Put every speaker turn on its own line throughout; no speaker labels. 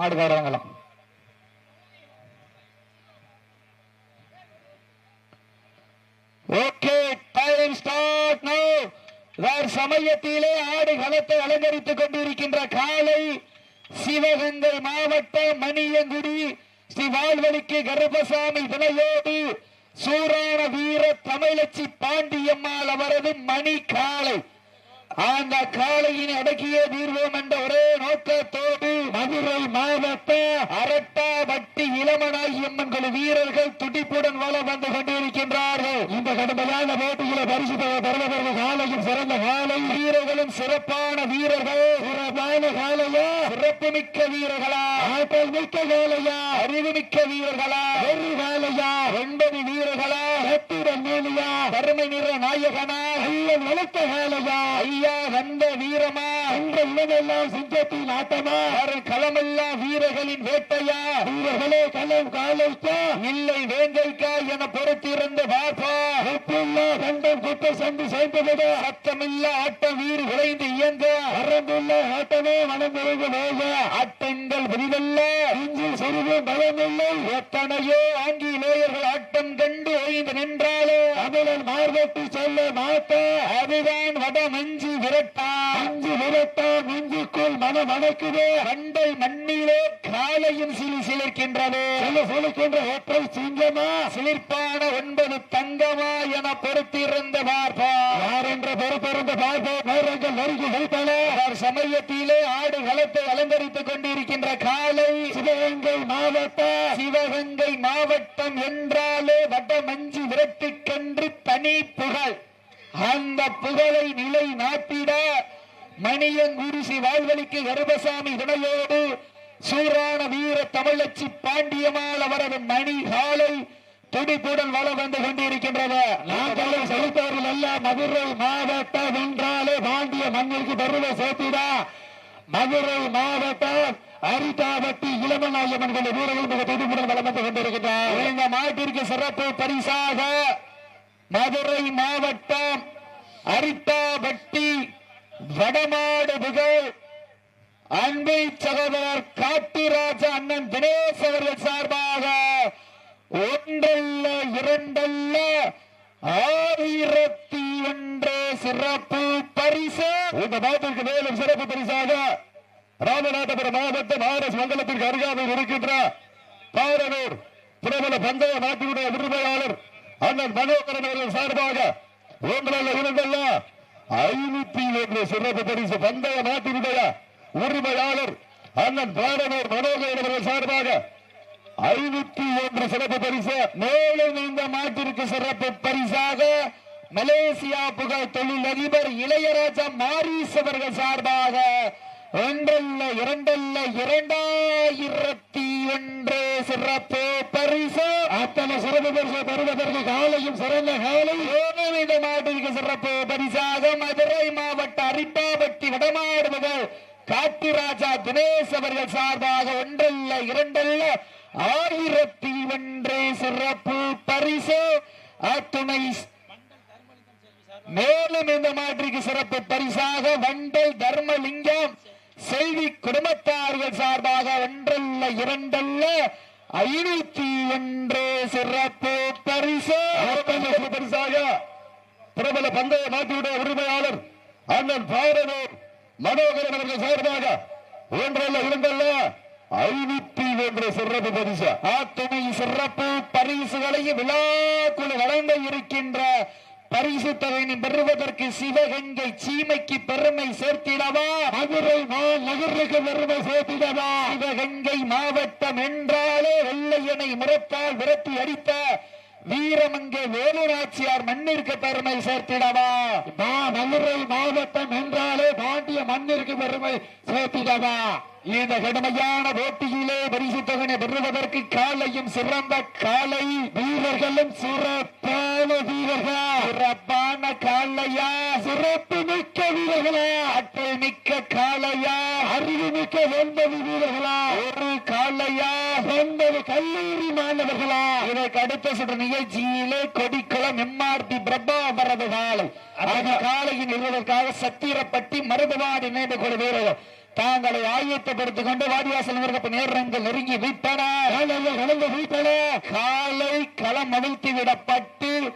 மாடுகாரவங்களாம் okay time start no வேறு சமயத்திலே ஆடு களத்தை அலங்கரித்துக் கொண்டிருக்கின்ற காலை சிவகங்கை மாவட்டம் மணியங்குடி ஸ்ரீ வாழ்வழிக்கு கருப்பசாமி துணையோடு சூரான வீர தமிழச்சி பாண்டியம்மாள் அவரது மணி காலை அந்த காளையின் அடக்கிய தீர்வோம் என்ற ஒரே நோக்கத்தோடு மதுரை மாவட்ட அரட்டாபட்டி இளமனாகி அம்மன் குழு வீரர்கள் துடிப்புடன் வள வந்து கொண்டிருக்கின்றார்கள். இந்த கடுமையான போட்டியில பரிசு பெறுவதற்கு காலையும் சிறந்த காலை. வீரர்களும் சிறப்பான வீரர்கள். சிறப்பான காலையா? சிறப்பு மிக்க வீரர்களா? ஆற்றல் மிக்க காலையா? அறிவு மிக்க வீரர்களா? ஒரு காலையா? ஒன்பது வீரர்களா? வெற்றிட மேலியா? கருமை நிற நாயகனா? ஐயன் வளர்த்த காலையா? ஐயா வந்த வீரமா? அந்த இளமெல்லாம் சிங்கத்தின் ஆட்டமா? வரும் களமெல்லாம் வீரர்களின் வேட்டையா? வீரர்களே களம் காலைக்கா இல்லை வேங்கைக்கா என பொறுத்திருந்து பார்ப்பா கண்டம் குட்ட சந்து சேர்ந்துவிட சத்தமில்ல ஆட்டம் வீறு விளைந்து இயங்க? வரந்துள்ள ஆட்டமே மனம் நிறைந்து வேக ஆட்டங்கள் புதிதல்ல இஞ்சில் சிறிது பயமில்லை எத்தனையோ ஆங்கிலேயர்கள் ஆட்டம் கண்டு ஓய்ந்து நின்றாலே தமிழன் மார்பட்டு சொல்ல மாட்ட? அதுதான் வட மஞ்சு விரட்டா. மஞ்சு விரட்டா நெஞ்சுக்குள் மனம் அண்டை மண்ணிலே காலையும் சிலி சிலிர்க்கின்றது. சில சிலிர்க்கின்ற சிங்கமா? சிலிர்ப்பான ஒன்பது தங்கமா என பொறுத்திருந்த பார்ப்பா. யார் என்ற பொறுப்பிருந்த பார்ப்பா? நேரங்கள் நெருங்கி வைத்தன அவர் சமயத்திலே ஆடு களத்தை அலங்கரித்துக் கொண்டிருக்கின்ற காலை சிவகங்கை மாவட்ட. சிவகங்கை மாவட்டம் என்றாலே வட மஞ்சு விரட்டுக்கென்று தனி புகழ். அந்த புகழை நிலை நாட்டிட மணியங்குரிசி வாழ்வழிக்கு கருபசாமி துணையோடு சூரான வீர தமிழச்சி பாண்டியமால் அவரது மணி காலை துடிப்புடன் வள வந்து கொண்டிருக்கின்றது. நாங்களும் செலுத்தவர்கள் அல்ல மதுரை மாவட்டம் என்றாலே பாண்டிய மண்ணிற்கு பருவ சேர்த்திடா. மதுரை மாவட்டம் அரிதாபட்டி இளமநாயகன் வீரர்கள் மிக துடிப்புடன் வளம் வந்து கொண்டிருக்கின்றார். இந்த மாட்டிற்கு சிறப்பு பரிசாக மதுரை மாவட்டம் அரித்தாபட்டி வடமாடுபுகழ் அன்பை சகோதரர் காட்டிராஜ அண்ணன் தினேஷ் அவர்கள் சார்பாக ஒன்றல்ல இரண்டல்ல ஆயிரத்தி ஒன்று சிறப்பு பரிசு. இந்த மாதத்திற்கு மேலும் சிறப்பு பரிசாக ராமநாதபுரம் மாவட்டம் ஆர்எஸ் மங்கலத்திற்கு அருகாமையில் இருக்கின்ற பாரனூர் பிரபல பந்தய நாட்டினுடைய உரிமையாளர் அண்ணன் மனோகரன் அவர்கள் சார்பாக ஒன்றல்ல இரண்டல்ல ஐநூத்தி ஒன்று சிறப்பு பரிசு பந்தய நாட்டினுடைய உரிமையாளர் அண்ணன் பாடனூர் மனோகரன் அவர்கள் சார்பாக ஐநூத்தி ஒன்று சிறப்பு பரிசு. மேலும் இந்த மாட்டிற்கு சிறப்பு பரிசாக மலேசியா புகழ் தொழில் அதிபர் இளையராஜா மாரிஸ் அவர்கள் சார்பாக ஒன்றல்ல இரண்டல்ல இரண்டாயிரத்தி ஒன்று சிறப்பு பரிசு. அத்தனை சிறப்பு பரிசு பெறுவதற்கு காலையும் சிறந்த காலை. இந்த மாட்டிற்கு சிறப்பு பரிசாக மதுரை மாவட்ட அரிட்டாபட்டி வடமாடு முதல் காட்டுராஜா தினேஷ் அவர்கள் சார்பாக ஒன்றல்ல இரண்டல்ல ஆயிரத்தி ஒன்று சிறப்பு பரிசு. அத்துணை மேலும் இந்த மாற்றிக்கு சிறப்பு பரிசாக வண்டல் தர்மலிங்கம் செல்வி குடும்பத்தார்கள் சார்பாக ஒன்றல்ல இரண்டல்ல ஐநூத்தி ஒன்று சிறப்பு பரிசு. பரிசாக பிரபல பந்தய நாட்டினுடைய உரிமையாளர் அண்ணன் பாரதூர் மனோகரன் அவர்கள் சார்பாக ஒன்றல்ல இரண்டல்ல ஐநூத்தி ஒன்று சிறப்பு பரிசு. ஆத்துணை சிறப்பு பரிசுகளையும் விழாக்குழு வழங்க இருக்கின்ற பரிசு தொகையினை பெறுவதற்கு சிவகங்கை சீமைக்கு பெருமை சேர்த்திடவா? மதுரை நகருக்கு பெருமை சேர்த்திடவா? சிவகங்கை மாவட்டம் என்றாலே வெள்ளையனை முறத்தால் விரட்டி அடித்த வீரமங்கை வேலுநாச்சியார் மண்ணிற்கு பெருமை சேர்த்திடவா? மதுரை மாவட்டம் என்றாலே பாண்டிய மண்ணிற்கு பெருமை சேர்த்திடவா? இந்த கடுமையான போட்டியிலே பரிசு தொகனை பெறுவதற்கு காலையும் சிறந்த காலை. வீரர்களும் சிறப்பான வீரர்கள்? சிறப்பான காலையா? சிறப்பு மிக்க வீரர்களா? ஆற்றல் மிக்க காலையா? அறிவு மிக்க ஒன்பது வீரர்களா? ஒரு காலையா? ஒன்பது கல்லூரி மாணவர்களா? இதற்கு அடுத்த சுற்று நிகழ்ச்சியிலே கொடிக்குளம் பிரபா அவரது காலை. அந்த காலையின் இருவதற்காக சத்திரப்பட்டி மருதுவாடி நினைவு கொள்வீர்கள் தாங்களை ஆயத்தப்படுத்திக் கொண்டு வாடிவாசல் நகரப்பு நேரங்கள் நெருங்கி விட்டன. கடந்து விட்டன. காலை களம் அவிழ்த்து விடப்பட்டு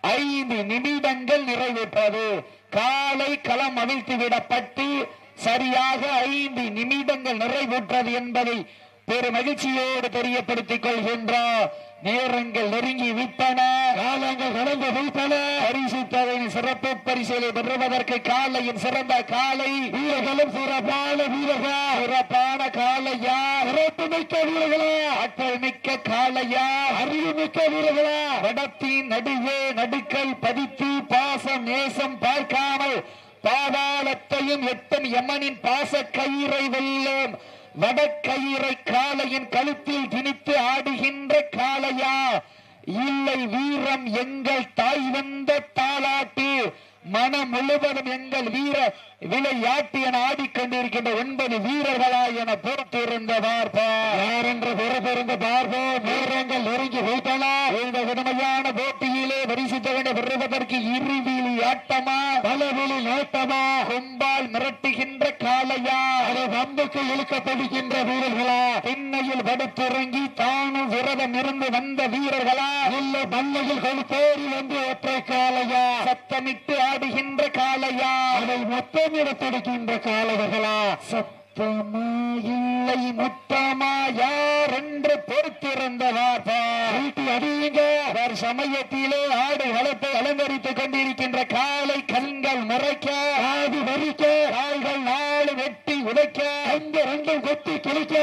ஐந்து நிமிடங்கள் நிறைவேற்றது. காலை களம் அவிழ்த்து விடப்பட்டு சரியாக ஐந்து நிமிடங்கள் நிறைவுற்றது என்பதை பெரு மகிழ்ச்சியோடு தெரியப்படுத்திக் கொள்கின்றோம் நேரங்கள் நெருங்கி விட்டன. காலங்கள் கடந்து விட்டன. பரிசு தொகையின் சிறப்பு பரிசுகளை பெறுவதற்கு காலையின் சிறந்த காலை. வீரர்களும் சிறப்பான வீரர்கள். சிறப்பான காலையா? சிறப்பு மிக்க வீரர்களா? ஆற்றல் மிக்க காலையா? அறிவு மிக்க வீரர்களா? வடத்தின் நடுவே நடுக்கல் பதித்து பாசம் நேசம் பார்க்காமல் பாதாளத்தையும் எட்டும் யமனின் பாச கயிறை வெல்லும். வடக்கயிறை காளையின் கழுத்தில் திணித்து ஆடுகின்ற காளையா? இல்லை வீரம் எங்கள் தாய் வந்த தாளாட்டு. மனம் முழுவதும் எங்கள் வீர விளையாட்டு என ஆடிக்கொண்டிருக்கின்ற ஒன்பது வீரர்களா என பொறுத்திருந்த பார்ப்போம் யார் என்று பொறுத்திருந்த பார்ப்போம் நேரங்கள் நெருங்கி வைத்தன இந்த கடுமையான போட்டியிலே பரிசுத்த வேண்டிய பெறுவதற்கு இருவிழி ஆட்டமா பலவிழி நோட்டமா கொம்பால் மிரட்டுகின்ற காளையா? அதை வம்புக்கு இழுக்கப்படுகின்ற வீரர்களா? பின்னையில் படுத்துறங்கி தானும் விரதம் இருந்து வந்த வீரர்களா? இல்ல பண்ணையில் கொழுப்பேறி வந்து ஒற்றை காளையா? சத்தமிட்டு ஆடுகின்ற காளையா? அதை மொத்தமிட துடிக்கின்ற காலவர்களா சத்தமா இல்லை முத்தமா யார் என்று பொறுத்திருந்த வீட்டு அடியுங்க அவர் சமயத்திலே ஆடு வளத்தை அலங்கரித்துக் கொண்டிருக்கின்ற காலை கண்கள் முறைக்க ஆடு வரிக்க கால்கள் நாலு வெட்டி உடைக்க அந்த ரெண்டும் கொத்தி கிழிக்க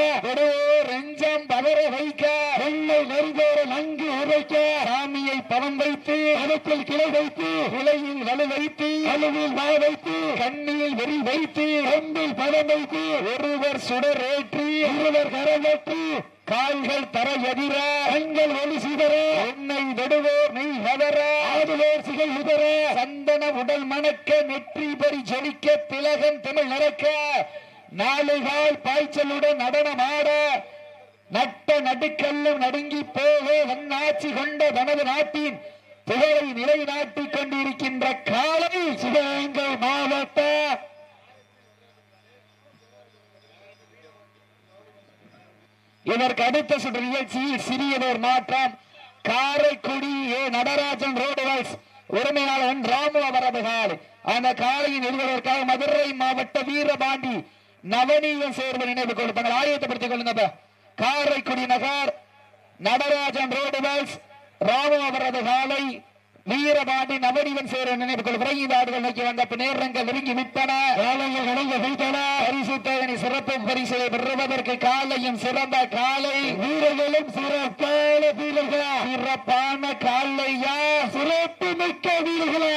சாமியை வைத்து பணத்தில் கிளை வைத்து இலையில் வலு வைத்து அழுவில் வா வைத்து கண்ணியில் வெறி வைத்து அன்பில் பணம் வைத்து ஒருவர் சுடரேற்றி இருவர் கரவேற்றி கால்கள் தர எதிர கண்கள் ஒளி சிதற எண்ணெய் நடுவோர் நெய் வதற ஆடுவோர் சிகை உதற சந்தன உடல் மணக்க நெற்றி பறி ஜொலிக்க திலகன் தமிழ் நடக்க நாலு கால் பாய்ச்சலுடன் நடனமாட நட்ட நடுக்கல்லும் நடுங்கி போவே வண்ணாட்சி கொண்ட தனது நாட்டின் புகழை நிலைநாட்டிக் கொண்டிருக்கின்ற காலை சிவகங்கை மாவட்ட இதற்கு அடுத்த சுற்று நிகழ்ச்சியில் சிறியதோர் மாற்றம் Karaikudi A. Natarajan road wise உரிமையாளன் Ramu அவரதுகால் அந்த காலையை நிறுவதற்காக மதுரை மாவட்ட வீரபாண்டி நவநீதம் சேர்வு நினைவு கொடுப்பாங்க ஆயத்தப்படுத்திக் கொள்ளுங்க காரைக்குடி நகர் நடராஜன் ரோடு வைஸ் ராமு அவரது காலை வீரபாண்டி நவநீதன் சேர நினைவு கொள்கிற இந்த ஆடுகள் நோக்கி வந்த நேரங்கள் நெருங்கி விட்டன. காலையில் நடந்து வைத்தன பரிசு தேவனி சிறப்பு பரிசை பெறுவதற்கு காலையும் சிறந்த காலை. வீரர்களும் சிறப்பான வீரர்களா? சிறப்பான காலையா? சிறப்பு மிக்க வீரர்களா?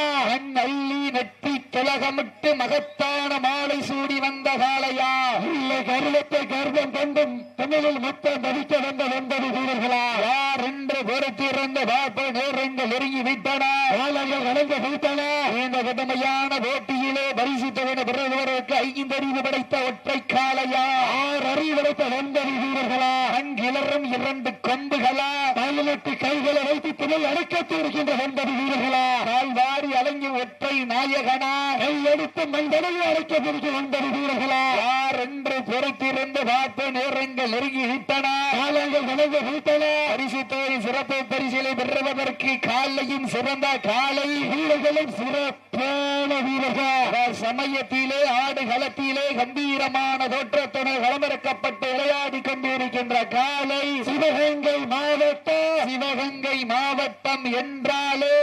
அள்ளி நெற்றி திலகமிட்டு மகத்தான மாலை சூடி வந்த காலையா? இல்லை கருவத்தை கர்ப்பம் கொண்டும் தமிழில் மொத்தம் தவிக்க வந்த ஒன்பது வீரர்களா? யார் என்று பொறுத்திருந்த வாய்ப்பு நேரங்கள் நெருங்கி விட்டன. காலங்கள் கடந்து விட்டன இந்த கடுமையான போட்டியிலே பரிசுத்தவன பெறுவதற்கு ஐந்து படைத்த ஒற்றை காலையா ஆறு அறிவு படைத்த ஒன்பது வீரர்களா? அங்கிலரும் இரண்டு கொம்புகளா? பதினெட்டு கைகளை வைத்து துணை அடக்கத்து இருக்கின்ற ஒன்பது வீரர்களா? கால் வாரி அலங்கி ஒற்றை நாயகனா? கை எடுத்து மண்டலையில் அடைக்கப்பட்டிருக்கிற ஒன்பது வீரர்களா? யார் என்று பொறுத்திருந்து பார்த்து நேரங்கள் நெருங்கி விட்டன. காலங்கள் கடந்து விட்டன. பரிசு தொகை சிறப்பு பரிசிலை பெறுவதற்கு காலையும் சிறந்த காலை வீரர்களும் சிறப்பான வீரர்கள். சமயத்திலே ஆடு களத்திலே கம்பீரமான தோற்றத்துடன் களமிறக்கப்பட்டு விளையாடி கொண்டிருக்கின்ற காலை சிவகங்கை மாவட்டம் சிவகங்கை மாவட்டம் என்றாலே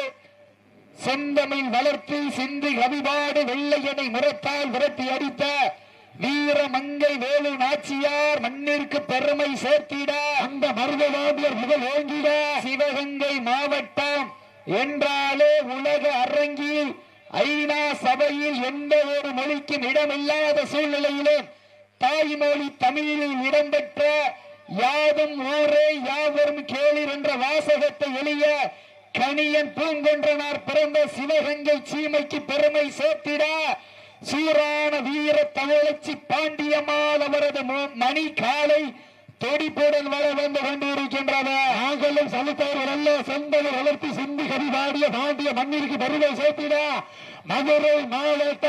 செந்தமிழ் வளர்த்து சிந்து கவிபாடு வெள்ளையனை முறத்தால் விரட்டி அடித்த வீர மங்கை வேலு நாச்சியார் மண்ணிற்கு பெருமை சேர்த்திட அந்த மருதவாதியர் முதல் ஓங்கிட. சிவகங்கை மாவட்டம் என்றாலே உலக அரங்கில் ஐநா சபையில் எந்த ஒரு மொழிக்கும் இடமில்லாத சூழ்நிலையிலும் தாய்மொழி தமிழில் இடம்பெற்ற யாதும் ஊரே யாவரும் கேளிர் என்ற வாசகத்தை எளிய கணியன் பூங்கொன்றனார் பிறந்த சிவகங்கை சீமைக்கு பெருமை சேர்த்திட சீரான வீர தமிழச்சி பாண்டியமால் அவரது மணி காலை துடிப்புடன் வர வந்து கொண்டிருக்கின்றன
நாங்களும் சலித்தவர்கள் அல்ல செந்தலை வளர்த்து சிந்தி கரிபாடிய பாண்டிய மண்ணிற்கு பருவை சேர்த்திட. மதுரை மாவட்ட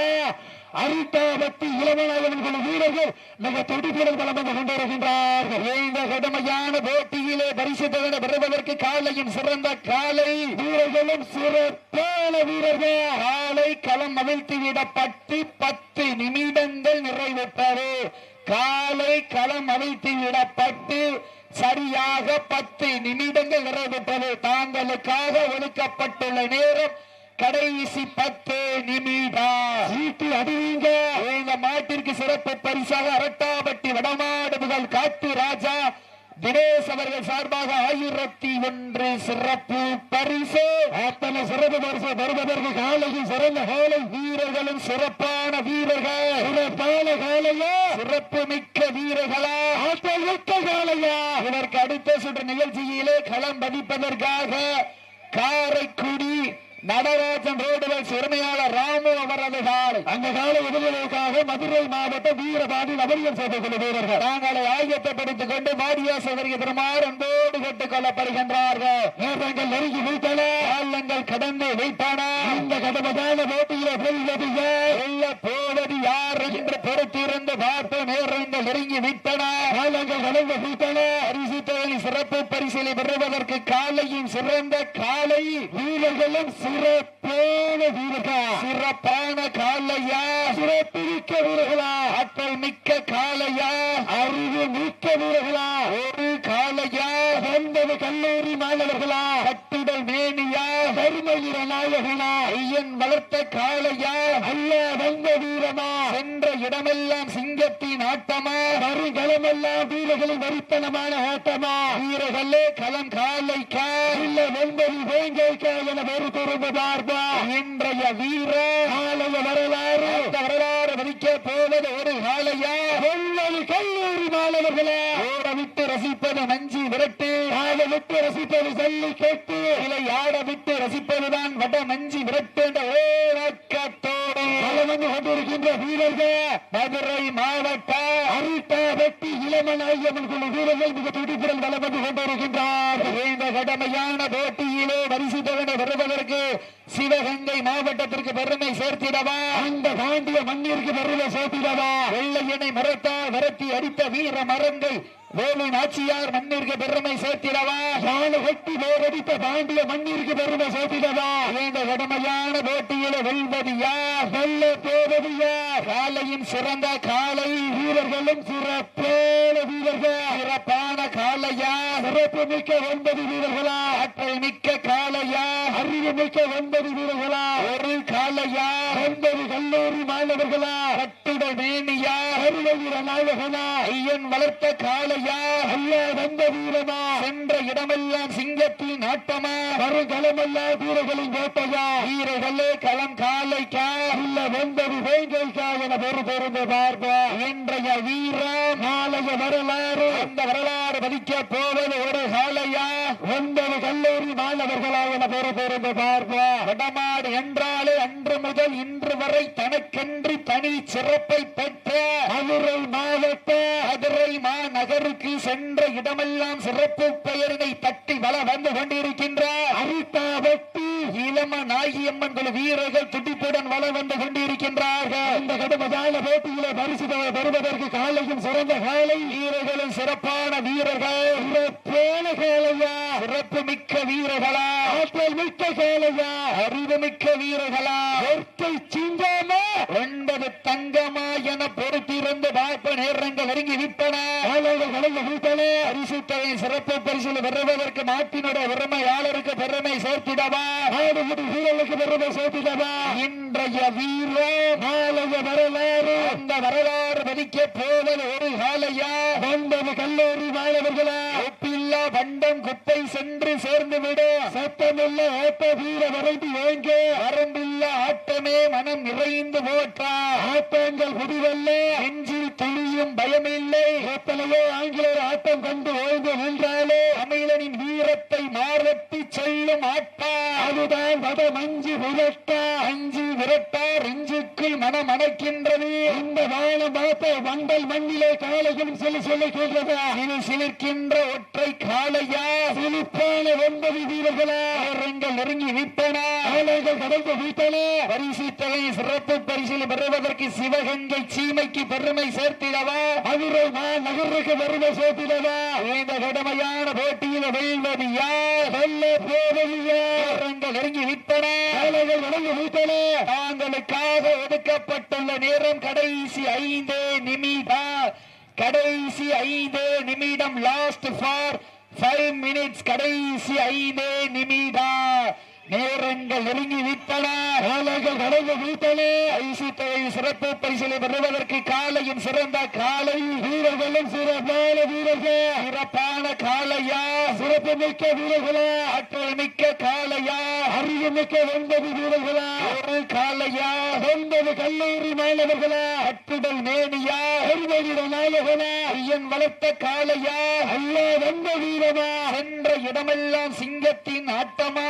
அரிட்டாபத்தி இளமநாயகன் குழு வீரர்கள் மிக துடிப்புடன் வளம் வந்து கொண்டிருக்கின்றார்கள்.
இந்த கடுமையான போட்டியிலே பரிசு தகன பெறுவதற்கு காலையும் சிறந்த காலை.
வீரர்களும் சிறப்பான வீரர்கள்.
காலை களம் அவிழ்த்து விடப்பட்டு பத்து நிமிடங்கள் நிறைவேற்றாரு காலை களம் அவிழ்த்து விடப்பட்டு சரியாக பத்து நிமிடங்கள் நிறைவுற்றது. தாங்களுக்காக ஒதுக்கப்பட்டுள்ள நேரம் கடைசி பத்து நிமிடம்.
சீட்டு அடிவீங்க
இந்த மாட்டிற்கு சிறப்பு பரிசாக அரட்டாபட்டி வடமாடுபுகள் காட்டு ராஜா தினேஷ் அவர்கள் சார்பாக ஆயிரத்தி ஒன்று சிறப்பு பரிசு.
அத்தனை சிறப்பு பரிசு வருவதற்கு காலையில் சிறந்த காலை
வீரர்களும் சிறப்பான வீரர்கள்.
சிறப்பான காலையா?
சிறப்பு மிக்க வீரர்களா?
ஆற்றல் காலையா?
இதற்கு அடுத்த சுற்று நிகழ்ச்சியிலே களம் பதிப்பதற்காக காரைக்குடி நடராஜன் ரோடுகள் சிறுமையாளர் ராமு அவரது காலை.
அந்த கால எதிர்களுக்காக மதுரை மாவட்ட வீரபாண்டி நபரியல் சேவை குழு வீரர்கள்.
தாங்களை ஆயத்தப்படுத்திக் கொண்டு மாடியாசவருக்கு பெருமாறு அன்போடு கேட்டுக் கொள்ளப்படுகின்றார்கள்.
நேரங்கள் நெருங்கி வைத்தன
காலங்கள் கடந்து வைப்பான
இந்த கடமையான போட்டியில வெல்வது யார்?
வெல்ல போவது யார் என்று பொறுத்திருந்து பார்த்து நேரங்கள் நெருங்கி விட்டன
காலங்கள் கடந்து வைத்தன
பரிசு சிறப்பு பரிசிலை பெறுவதற்கு காலையும் சிறந்த காலை.
வீரர்களும் சிறப்பான வீரர்கள்.
சிறப்பான காலையா
சிறப்பிமிக்க வீரர்களா?
ஆற்றல் மிக்க காலையா
அறிவு மிக்க வீரர்களா?
ஒரு காலையா
ஒன்பது கல்லூரி மாணவர்களா?
கட்டுடல் மேனியா.
தர்மவீர நாயகனா?
ஐயன் வளர்த்த காளையா.
அல்ல வந்த வீரமா?
சென்ற இடமெல்லாம் சிங்கத்தின் ஆட்டமா?
வருகளமெல்லாம் வீரர்களின் வரித்தனமான ஆட்டமா?
வீரர்களே களம் காலைக்கா
இல்ல வெண்பதி வேங்கைக்கா என ஒரு திரும்ப பார்ப்பா
இன்றைய வீர
ஆலய வரலாறு
வரலாறு வதிக்க போவது ஒரு
வெள்ளி கல்லூரி மாணவர்களே
ரசிப்பது நஞ்சி விரட்டு.
ஆட விட்டு ரசிப்பது சொல்லி கேட்டு.
இலை ஆட விட்டு ரசிப்பதுதான் வட நஞ்சி விரட்டு என்ற ஓரக்கத்தோடு
பலம் வந்து கொண்டிருக்கின்ற வீரர்கள்
மதுரை மாவட்ட
அரிட்டா வெட்டி இளமன் ஐயம்மன் குழு வீரர்கள் மிக துடிப்புடன் வலம் வந்து கொண்டிருக்கின்றார்.
இந்த கடமையான போட்டியிலே பரிசு தவணை வருவதற்கு சிவகங்கை மாவட்டத்திற்கு பெருமை சேர்த்திடவா?
அந்த பாண்டிய மண்ணிற்கு பெருமை சேர்த்திடவா?
வெள்ளையனை மரத்தால் விரட்டி அடித்த வீர மரங்கள் வேலு நாச்சியார் மண்ணிற்கு பெருமை சேர்த்திடவா?
யானை கட்டி வேரடித்த பாண்டிய மண்ணிற்கு பெருமை சேர்த்திடவா?
இந்த கடமையான போட்டியிலே வெல்வது யார்?
வெல்ல போவது யார்?
காலையின் சிறந்த காலை.
வீரர்களும் சிறப்பான வீரர்கள்.
சிறப்பான காலையா?
சிறப்பு மிக்க ஒன்பது வீரர்களா?
ஆற்றல் மிக்க காலையா?
அறிவு மிக்க ஒன்பது வீரர்களா?
ஒரு காலையா?
ஒன்பது கல்லூரி மாணவர்களா?
கட்டுட மேனியா?
கருணை வீர நாயகனா
ஐயன் வளர்த்த காலையா
அல்ல வந்த வீரமா?
சென்ற இடமெல்லாம் சிங்கத்தின் ஆட்டமா?
வருகளமெல்லாம் வீரர்களின் கோட்டையா
வீரர்களே களம் காலைக்கா?
இல்ல வந்தது வேங்கைக்கா என பெரு பொருந்து பார்ப்பா.
இன்றைய வீரம்
நாளைய வரலாறு.
அந்த வரலாறு பதிக்க போவது ஒரு காலையா
ஒன்பது கல்லூரி மாணவர்களா என பெரு பொருந்து பார்ப்பா.
வடமாடு என்றாலே அன்று முதல் இன்று வரை தனக்கென்று தனி சிறப்பை பெற்ற.
மதுரை மாவட்ட
மதுரை மாநகருக்கு சென்ற இடமெல்லாம் சிறப்பு பெயரினை தட்டி வள வந்து கொண்டிருக்கின்றார்.
அரிட்டா
இளம நாயம்மன் குழு வீரர்கள் துடிப்புடன் வள வந்து கொண்டிருக்கின்றார்கள்.
இந்த கடுமையான போட்டியில பரிசு பெறுவதற்கு காலையும் சிறந்த காலை
வீரர்களும் சிறப்பான வீரர்கள்.
சிறப்பான காலையா?
சிறப்பு மிக்க வீரர்களா?
ஆற்றல் மிக்க காலையா?
அறிவு மிக்க வீரர்களா?
ஒற்றை சிங்கமா?
ஒன்பது தங்கமா என பொறுத்திருந்து பார்ப்ப நேரங்கள் நெருங்கி விட்டன.
காலைகள் கடந்து வீட்டனே
சிறப்பு பரிசு பெறுவதற்கு நாட்டினுடைய பெருமையாளருக்கு பெருமை சேர்த்திடவா?
ஆடுபடி வீரர்களுக்கு பெருமை சேர்த்திடவா?
இன்றைய வீரம்
நாளைய வரலாறு.
அந்த வரலாறு பதிக்க போவது ஒரு காலையா
ஒன்பது கல்லூரி மாணவர்களா.
ஒப்பில்லா பண்டம் குப்பை சென்று சேர்ந்து விடும்
சத்தமில்ல ஓட்ட வீர வரைந்து ஏங்க
வரம்பில்ல ஆட்டமே மனம் நிறைந்து போற்றா.
ஆட்டங்கள் முடிவல்ல
நெஞ்சில் துளியும் பயமில்லை.
எத்தனையோ ஆங்கிலேயர் ஆட்டம் கண்டு ஓய்ந்து நின்றாலே
தமிழனின் வீரத்தை மாரட்டி செல்லும் ஆட்டா.
அதுதான் வட மஞ்சு விரட்டா.
அஞ்சு விரட்டார் நெஞ்சுக்குள் மனம் அணைக்கின்றது
இந்த வானம் பார்த்த வண்டல் மண்ணிலே காலையும் சொல்லி சொல்லி கேட்கிறது
இது சிலிர்க்கின்ற ஒற்றை காளையா?
சிலிப்பான ஒன்பது வீரர்களா?
நேரங்கள் நெருங்கி விட்டன
காலைகள் கடந்து வீட்டன
பரிசு தொகை சிறப்பு பரிசில் பெறுவதற்கு சிவகங்கை சீமைக்கு பெருமை சேர்த்திடவா?
மதுரை நகருக்கு வறுமை சேர்த்திடவா?
இந்த கடுமையான போட்டியில் வெல்வது யார்?
வெல்ல போவது
நெருங்கி விட்டன
காலைகள் கடந்து வீட்டன
தாங்களுக்காக ஒதுக்கப்பட்டுள்ள நேரம் கடைசி ஐந்து நிமிடம் கடைசி ஐந்து நிமிடம் லாஸ்ட் ஃபார் ஃபைவ் மினிட்ஸ் கடைசி ஐந்து நிமிடம். நேரங்கள் நெருங்கி விட்டன.
காலைகள் கடந்து வீட்டன.
பரிசு தொகை சிறப்பு பரிசலை பெறுவதற்கு காலையும் சிறந்த காலை
வீரர்களும் சிறப்பான வீரர்கள்.
சிறப்பான காலையா?
சிறப்பு மிக்க வீரர்களா?
ஆற்றல் மிக்க காலையா?
அறிவு மிக்க ஒன்பது வீரர்களா?
ஒரு காலையா?
ஒன்பது கல்லூரி மாணவர்களா?
அட்டுடல் மேனியா?
ஒருவரிட நாயகனா?
ஐயன் வளர்த்த காலையா?
அல்ல வந்த வீரமா
சென்ற இடமெல்லாம் சிங்கத்தின் ஆட்டமா?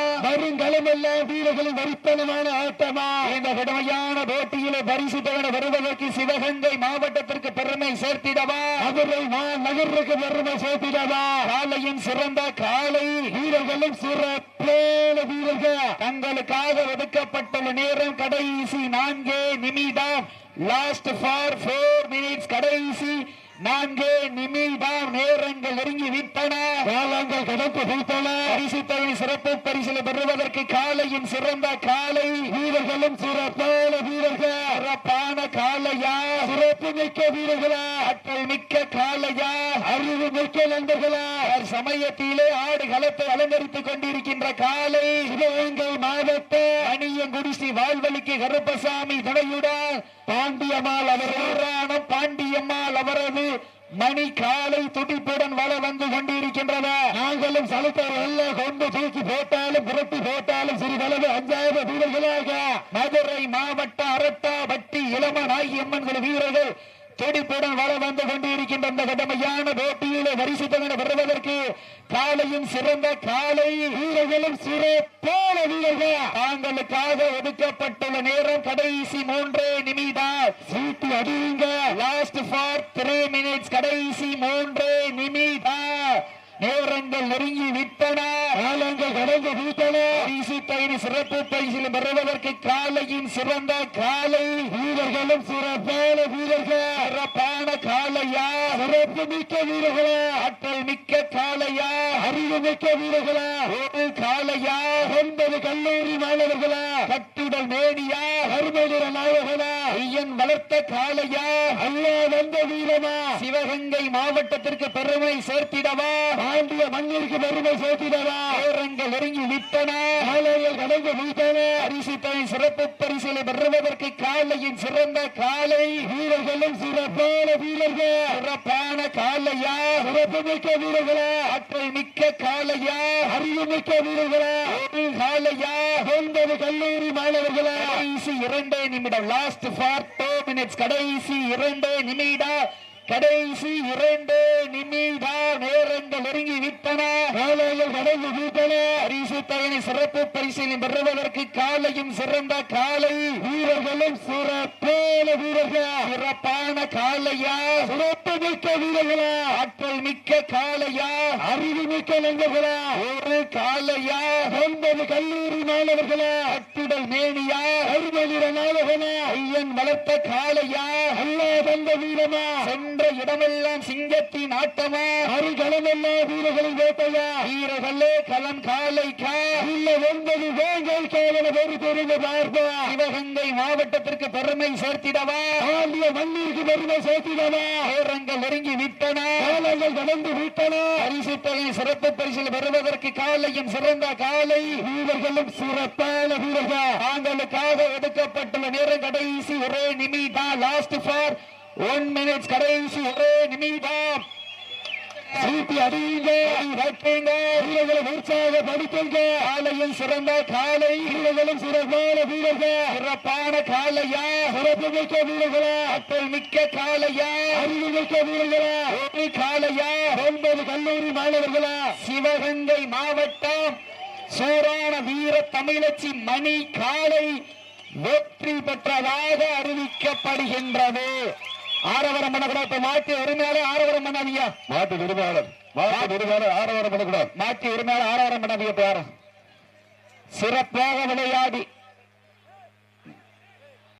காலமெல்லாம் வீரர்களின் வரித்தனமான ஆட்டமா?
இந்த கடுமையான போட்டியிலே பரிசு வருவதற்கு சிவகங்கை மாவட்டத்திற்கு பெருமை சேர்த்திடவா?
மதுரை மா நகருக்கு பெருமை சேர்த்திடவா?
காலையும் சிறந்த காலை
வீரர்களும் சிறப்பான வீரர்கள்.
தங்களுக்காக ஒதுக்கப்பட்டுள்ள நேரம் கடைசி நான்கே நிமிடம். லாஸ்ட் ஃபார் ஃபோர் மினிட்ஸ் கடைசி நான்கு நிமிடம் நேரங்கள் நெருங்கி விட்டன
காலங்கள் கடந்து வைத்தன
பரிசு சிறப்பு பரிசில் பெறுவதற்கு காலையின் சிறந்த காலை.
வீரர்களும் சிறப்பான வீரர்கள்.
சிறப்பான காளையா
சிறப்பு மிக்க வீரர்களா?
ஆற்றல் மிக்க காளையா
அறிவு மிக்க நண்பர்களா?
சமயத்திலே ஆடு களத்தை அலங்கரித்துக் கொண்டிருக்கின்ற காலை.
சிவகங்கை மாவட்ட
அணியங்குடி ஸ்ரீ வாழ்வழிக்கு கருப்பசாமி துணையுடன்
பாண்டியம்மாள் அவர்
சூரானம் பாண்டியம்மாள் அவரது மணி காலை துடிப்புடன் வள வந்து கொண்டிருக்கின்றன.
நாங்களும் சலுத்தவர் எல்லாம் கொண்டு தூக்கி போட்டாலும் புரட்டி போட்டாலும் சிறிதளவு அஞ்சாயிரம் வீரர்களாக.
மதுரை மாவட்ட அரட்டாபட்டி இளமநாயம்மன் குழு வீரர்கள் துடிப்புடன் வர வந்து கொண்டிருக்கின்ற அந்த கடமையான போட்டியிலே வரிசைத்தவன வருவதற்கு காலையும் சிறந்த காலை
வீரர்களும் சிறப்பான வீரர்கள்.
தாங்களுக்காக ஒதுக்கப்பட்டுள்ள நேரம் கடைசி மூன்றே நிமிடம்.
சீட்டு அடியுங்க.
லாஸ்ட் ஃபார் த்ரீ மினிட்ஸ் கடைசி மூன்றே நிமிடம். நேரங்கள் நெருங்கி விட்டன
காலங்கள் கடந்து விட்டன.
பரிசு தயிர் சிறப்பு பரிசில் பெறுவதற்கு காலையின் சிறந்த காலை.
வீரர்களும் சிறப்பான வீரர்கள்.
சிறப்பான காலையா.
சிறப்பு மிக்க வீரர்களா.
ஆற்றல் மிக்க காலையா.
அறிவு மிக்க வீரர்களா.
ஒரு காலையா.
ஒன்பது கல்லூரி மாணவர்களா.
கட்டுடல் மேடியா
கருமநிற நாயகனா.
ஐயன் வளர்த்த காலையா.
அல்லா வந்த வீரமா
சிவகங்கை மாவட்டத்திற்கு பெருமை சேர்த்திடவா.
பாண்டிய மண்ணிற்கு பெருமை சேர்த்திடவா?
நேரங்கள் நெருங்கி விட்டன.
காலையில் கடந்து வீட்டன.
பரிசு தனி சிறப்பு பரிசிலை பெறுவதற்கு காலையின் சிறந்த காலை.
வீரர்களும் சிறப்பான வீரர்கள்.
சிறப்பான காளையா
சிறப்பு மிக்க வீரர்களா?
ஆற்றல் மிக்க காளையா
அறிவு மிக்க வீரர்களா?
காளையா
ஒன்பது கல்லூரி மாணவர்களா?
கடைசி இரண்டே நிமிடம் லாஸ்ட் ஃபார் டூ மினிட்ஸ் கடைசி இரண்டே நிமிடம். கடைசி இரண்டு நிமிடம் நேரங்கள் நெருங்கி விட்டன
காலையில் கடந்து வீட்டன.
பரிசு தகனை சிறப்பு பரிசீலனை பெறுவதற்கு காலையும் சிறந்த காலை.
வீரர்களும் சிறப்பான வீரர்கள்?
சிறப்பான காலையா?
சிறப்பு மிக்க வீரர்களா?
ஆற்றல் மிக்க காலையா?
அறிவு மிக்க நண்பர்களா?
ஒரு காலையா?
ஒன்பது கல்லூரி மாணவர்களா?
அட்டுடல் மேனியா?
கருமநிற நாயகனா
ஐயன் வளர்த்த காலையா?
அல்லா தந்த வீரமா
சென்ற இடமெல்லாம் சிங்கத்தின் ஆட்டமா?
அருகலமெல்லாம் வீரர்களின் வேட்டையா?
வீரர்களே களம் காளைக்கா
இல்ல ஒன்பது வேங்கல் கேவல வெறி தெரிந்து பார்ப்பா.
சிவகங்கை மாவட்டத்திற்கு பெருமை சேர்த்திடவா?
பாண்டிய மண்ணிற்கு பெருமை சேர்த்திடவா?
நேரங்கள் நெருங்கி விட்டன.
காலங்கள் கடந்து விட்டன.
பரிசு தொகை சிறப்பு பரிசில் பெறுவதற்கு காலையும் சிறந்த காலை.
வீரர்களும் சிறப்பான வீரர்கள்.
தாங்களுக்காக ஒதுக்கப்பட்டுள்ள நேரம் கடைசி ஒரே நிமிடம் லாஸ்ட் ஃபார் ஒன் மினிட்ஸ் கடைசி ஒரே நிமிடம்.
சீட்டி அடியுங்க
வைப்பீங்க
வீரர்களை உற்சாக படிக்குங்க
காலையும் சிறந்த காலை
வீரர்களும் சிறப்பான வீரர்கள்.
சிறப்பான காலையா?
சிறப்பு மிக்க வீரர்களா?
அப்பல் மிக்க காலையா?
அறிவு மிக்க வீரர்களா?
ஒரு காலையா?
ஒன்பது கல்லூரி மாணவர்களா?
சிவகங்கை மாவட்டம் சூறான வீர தமிழச்சி மணி காலை. வெற்றி பெற்றதாக அறிவிக்கப்படுகின்றது. ஆரவரம் பண்ணக்கூடாது. மாற்றி உரிமையாளர் ஆரவரம் பண்ணாதீங்க.
மாட்டு உரிமையாளர் மாட்டு உரிமையாளர் ஆரவாரம் பண்ணக்கூடாது.
மாற்றி உரிமையாளர் ஆரவரம் பண்ணாதீங்க யாரும். சிறப்பாக விளையாடி.